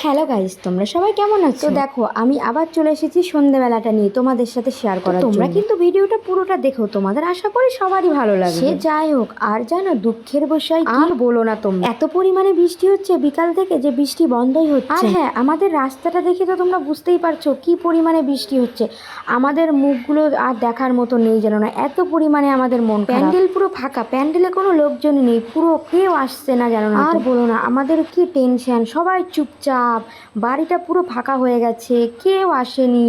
Hello guys তোমরা সবাই কেমন আছো? তো দেখো আমি আবার চলে এসেছি সন্ধ্যেবেলাটা নিয়ে তোমাদের সাথে শেয়ার করার তোমরা কিন্তু ভিডিওটা পুরোটা দেখো তোমাদের আশা করি সবারই ভালো লাগে সে যাই হোক আর জানো দুঃখের বসাই আর বলো না তোমরা। এত পরিমাণে বৃষ্টি হচ্ছে বিকাল থেকে যে বৃষ্টি বন্ধই হচ্ছে। আর হ্যাঁ আমাদের রাস্তাটা দেখে তো তোমরা বুঝতেই পারছ কি পরিমাণে বৃষ্টি হচ্ছে। আমাদের মুখগুলো আর দেখার মতো নেই যেন না এত পরিমাণে আমাদের মন প্যান্ডেল পুরো ফাঁকা প্যান্ডেলে কোনো লোকজন নেই পুরো কেউ আসছে না জানো না। আর বলো না আমাদের কি টেনশন সবাই চুপচাপ। বাড়িটা পুরো ফাঁকা হয়ে গেছে কেউ আসেনি।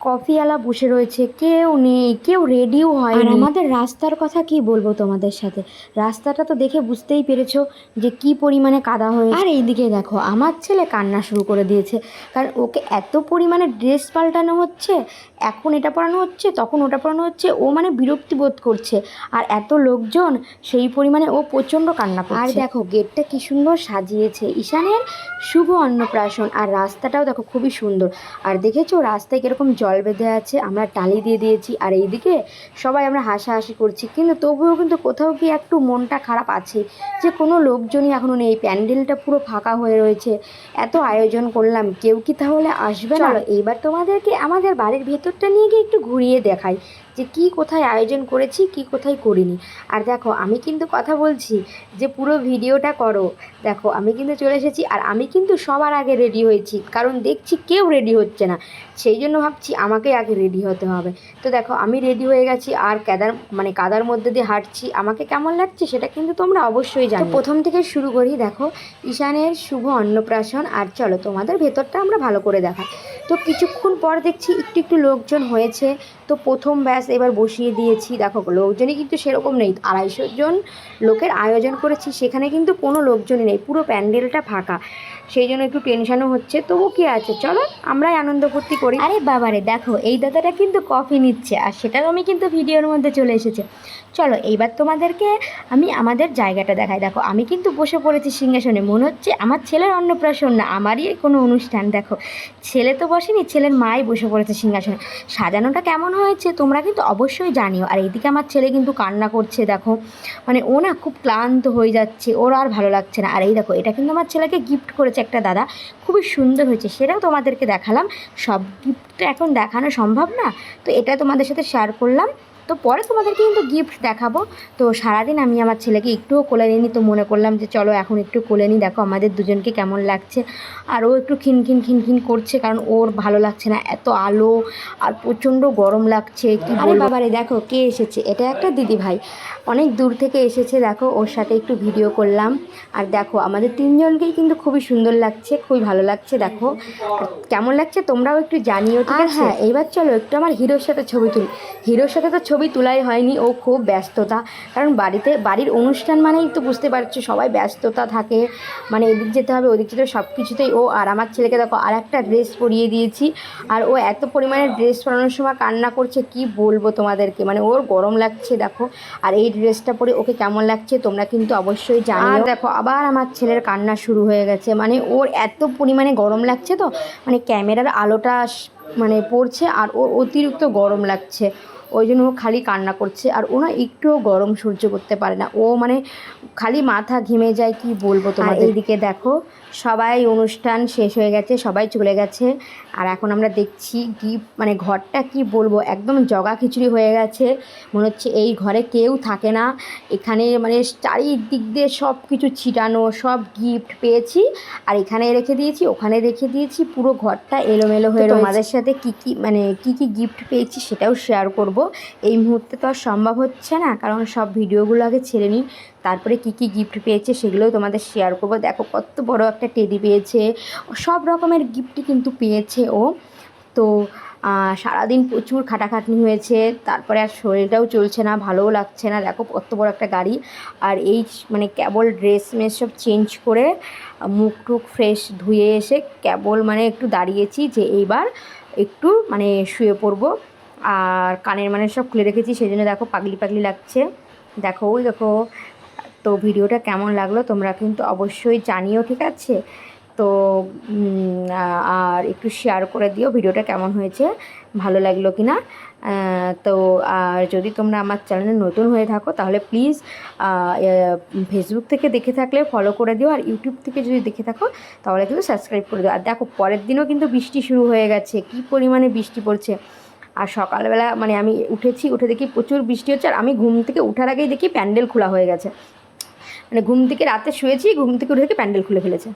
কফিওয়ালা বসে রয়েছে কেউ নেই কেউ রেডিও হয় আর আমাদের রাস্তার কথা কি বলব তোমাদের সাথে? রাস্তাটা তো দেখে বুঝতেই পেরেছ যে কি পরিমাণে কাদা হয়ে আর এইদিকে দেখো আমার ছেলে কান্না শুরু করে দিয়েছে। কারণ ওকে এত পরিমাণে ড্রেস পাল্টানো হচ্ছে এখন এটা পরানো হচ্ছে তখন ওটা পরানো হচ্ছে ও মানে বিরক্তি বোধ করছে। আর এত লোকজন সেই পরিমাণে ও প্রচণ্ড কান্না করছে। আর দেখো গেটটা কি সুন্দর সাজিয়েছে। ঈশানের শুভ অন্নপ্রাশন আর রাস্তাটাও দেখো খুবই সুন্দর। আর দেখেছ রাস্তায় কীরকম জল বেঁধে আছে আমরা টালি দিয়ে দিয়েছি। আর এইদিকে সবাই আমরা হাসাহাসি করছি। কিন্তু তবুও কিন্তু কোথাও কি একটু মনটা খারাপ আছে? যে কোনো লোকজনই এখনও নেই। প্যান্ডেলটা পুরো ফাঁকা হয়ে রয়েছে। এত আয়োজন করলাম। কেউ কি তাহলে আসবে না? এইবার তোমাদেরকে আমাদের বাড়ির ভেতরটা নিয়ে গিয়ে একটু ঘুরিয়ে দেখাই। যে কি কোথায় আয়োজন করেছি কি কোথায় করিনি। আর দেখো আমি কিন্তু কথা বলছি যে পুরো ভিডিওটা করো। দেখো আমি কিন্তু চলে এসেছি। আর আমি কিন্তু সবার আগে রেডি হয়েছি। কারণ দেখছি কেউ রেডি হচ্ছে না। সেই জন্য ভাবছি আমাকে আগে রেডি হতে হবে। তো দেখো আমি রেডি হয়ে গেছি আর কাদার মানে কাদার মধ্যে দিয়ে হাঁটছি। আমাকে কেমন লাগছে সেটা কিন্তু তোমরা অবশ্যই জানো প্রথম থেকে শুরু করি দেখো ঈশানের শুভ অন্নপ্রাশন। আর চলো তোমাদের ভেতরটা আমরা ভালো করে দেখাই। তো কিছুক্ষণ পর দেখছি একটু একটু লোকজন হয়েছে। তো প্রথম ব্যাস এবার বসিয়ে দিয়েছি। দেখো লোকজনই কিন্তু সেরকম নেই। আড়াইশো জন লোকের আয়োজন করেছি। সেখানে কিন্তু কোনো লোকজনই নেই। পুরো প্যান্ডেলটা ফাঁকা। সেই জন্য একটু টেনশনও হচ্ছে। তবু কি আছে? চলো আমরাই আনন্দ ফুর্তি করি। আরে বাবারে দেখো, এই দাদাটা কিন্তু কফি নিচ্ছে, আর সেটাও আমি কিন্তু ভিডিওর মধ্যে চলে এসেছে। চলো, এইবার তোমাদেরকে আমি আমাদের জায়গাটা দেখাই। দেখো, আমি কিন্তু বসে পড়েছি সিংহাসনে, মনে হচ্ছে আমার ছেলের অন্নপ্রাশন না, আমারই কোনো অনুষ্ঠান, দেখো। ছেলে তো বসেনি, ছেলের মাই বসে পড়েছে সিংহাসনে। সাজানোটা কেমন হয়েছে তোমরা কিন্তু অবশ্যই জানিও। আর এইদিকে আমার ছেলে কিন্তু কান্না করছে, দেখো। মানে ও না খুব ক্লান্ত হয়ে যাচ্ছে, ওর আর ভালো লাগছে না। আর এই দেখো, এটা কিন্তু আমার ছেলেকে গিফট করেছে একটা দাদা, খুবই সুন্দর হয়েছে, সেটাও তোমাদেরকে দেখালাম। সব গিফট এখন দেখানো সম্ভব না। তো এটা তোমাদের সাথে শেয়ার করলাম। তো পরে তোমাদেরকে কিন্তু গিফট দেখাবো। তো সারাদিন আমি আমার ছেলেকে একটুও কোলে নিইনি তো মনে করলাম যে চলো এখন একটু কোলে নিই। দেখো আমাদের দুজনকে কেমন লাগছে। আর ও একটু খিনখিন খিনখিন করছে কারণ ওর ভালো লাগছে না। এত আলো আর প্রচণ্ড গরম লাগছে কি আরে বাবারে দেখো কে এসেছে? এটা একটা দিদি ভাই অনেক দূর থেকে এসেছে দেখো ওর সাথে একটু ভিডিও করলাম। আর দেখো আমাদের তিনজনকেই কিন্তু খুবই সুন্দর লাগছে খুবই ভালো লাগছে দেখো। কেমন লাগছে তোমরাও একটু জানিও আছে? হ্যাঁ এইবার চলো একটু আমার হিরোর সাথে ছবি তুলি। হিরোর সাথে তো ছবি তোলাই হয়নি, ও খুব ব্যস্ততা। কারণ বাড়িতে, বাড়ির অনুষ্ঠান মানেই তো বুঝতে পারছ সবাই ব্যস্ততা থাকে। মানে এদিক যেতে হবে, ওদিক যেতে সব কিছুতেই ও আর আমার ছেলেকে দেখো আর একটা ড্রেস পরিয়ে দিয়েছি। আর ও এত পরিমাণে ড্রেস পরানোর সময় কান্না করছে, কি বলব তোমাদেরকে? মানে ওর গরম লাগছে, দেখো। আর এই ড্রেসটা পরে ওকে কেমন লাগছে তোমরা কিন্তু অবশ্যই জানো দেখো, আবার আমার ছেলের কান্না শুরু হয়ে গেছে। মানে ওর এত পরিমাণে গরম লাগছে তো মানে ক্যামেরার আলোটা মানে পড়ছে আর ওর অতিরিক্ত গরম লাগছে। ওই জন্য ও খালি কান্না করছে আর ও না একটুও গরম সহ্য করতে পারে না। ও মানে খালি মাথা ঘেমে যায় কি বলব তোমার এইদিকে দেখো। সবাই অনুষ্ঠান শেষ হয়ে গেছে সবাই চলে গেছে। আর এখন আমরা দেখছি গিফট মানে ঘরটা কি বলব একদম জগা খিচুড়ি হয়ে গেছে। মনে হচ্ছে এই ঘরে কেউ থাকে না। এখানে মানে চারিদিক দিয়ে সব কিছু ছিটানো সব গিফট পেয়েছি। আর এখানে রেখে দিয়েছি ওখানে রেখে দিয়েছি পুরো ঘরটা এলোমেলো হয়ে তোমাদের সাথে কি কি মানে কি কি গিফট পেয়েছি সেটাও শেয়ার করব। এই মুহূর্তে তো আর সম্ভব হচ্ছে না, কারণ সব ভিডিওগুলো আগে ছেড়ে নিই। তারপরে কি কি গিফট পেয়েছে সেগুলোও তোমাদের শেয়ার করব। দেখো কত বড় একটা টেডি পেয়েছে, সব রকমের গিফটই কিন্তু পেয়েছে ও। তো সারাদিন প্রচুর খাটাখাটনি হয়েছে, তারপরে আর শরীরটাও চলছে না, ভালোও লাগছে না। দেখো কত বড় একটা গাড়ি। আর এই মানে কেবল ড্রেস মেস সব চেঞ্জ করে, মুখ টুক ফ্রেশ ধুয়ে এসে কেবল মানে একটু দাঁড়িয়েছি যে এইবার একটু মানে শুয়ে পড়ব। আর কানের মানে সব খুলে রেখেছি, সেই জন্য দেখো পাগলি পাগলি লাগছে। দেখো, ওই দেখো, তো ভিডিওটা কেমন লাগল তোমরা কিন্তু অবশ্যই জানিও, ঠিক আছে? তো আর একটু শেয়ার করে দিও ভিডিওটা কেমন হয়েছে, ভালো লাগল কি না তো, আর যদি তোমরা আমার চ্যানেলে নতুন হয়ে থাকো, তাহলে প্লিজ ফেসবুক থেকে দেখে থাকলে ফলো করে দিও, আর ইউটিউব থেকে যদি দেখে থাকো, তাহলে কিন্তু সাবস্ক্রাইব করে দিও। আর দেখো, পরের দিনও কিন্তু বৃষ্টি শুরু হয়ে গেছে, কি পরিমাণে বৃষ্টি পড়ছে। আর সকালবেলা মানে আমি উঠেছি, উঠে দেখি প্রচুর বৃষ্টি হচ্ছে আর আমি ঘুম থেকে উঠার আগেই দেখি প্যান্ডেল খোলা হয়ে গেছে। মানে ঘুম থেকে রাতে শুয়েছি, ঘুম থেকে উঠে দেখি প্যান্ডেল খুলে ফেলেছে।